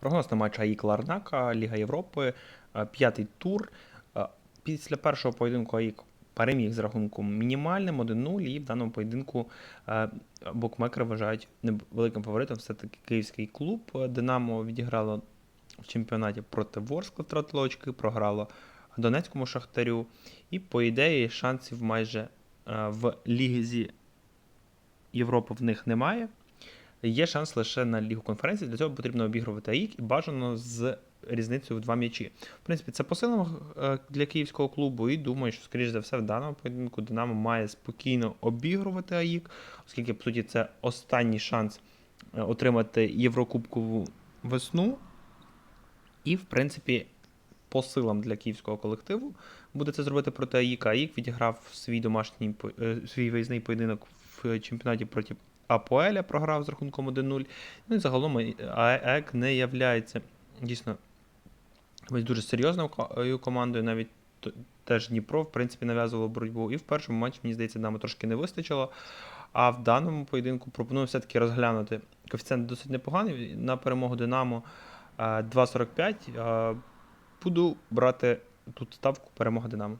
Прогноз на матч АІК Ларнака, Ліга Європи, е, п'ятий тур. Е, Після першого поєдинку АІК переміг з рахунком мінімальним 1-0, і в даному поєдинку е, букмекери вважають великим фаворитом все-таки київський клуб. Динамо відіграло в чемпіонаті проти Ворскла, втратило очки, програло Донецькому Шахтарю. І, по ідеї, шансів майже в Лізі Європи в них немає. Є шанс лише на Лігу конференції. Для цього потрібно обігрувати АІК і бажано з різницею в два м'ячі. В принципі, це посилено е, для київського клубу, і думаю, що, скоріш за все, в даному поєдинку Динамо має спокійно обігрувати АІК, оскільки, по суті, це останній шанс е, отримати Єврокубкову весну. І, в принципі, по силам для київського колективу буде це зробити проти АІК. АІК відіграв свій домашній е, свій виїзний поєдинок в чемпіонаті проти Апоеля, програв з рахунком 1-0. Ну і загалом е, АЕК не являється дійсно дуже серйозною е, командою. Навіть теж Дніпро, в принципі, нав'язувало боротьбу. І в першому матчі, мені здається, нам трошки не вистачило. А в даному поєдинку пропоную все-таки розглянути. Коефіцієнт досить непоганий. На перемогу Динамо е, 2,45. Буду брати тут ставку перемога Динамо.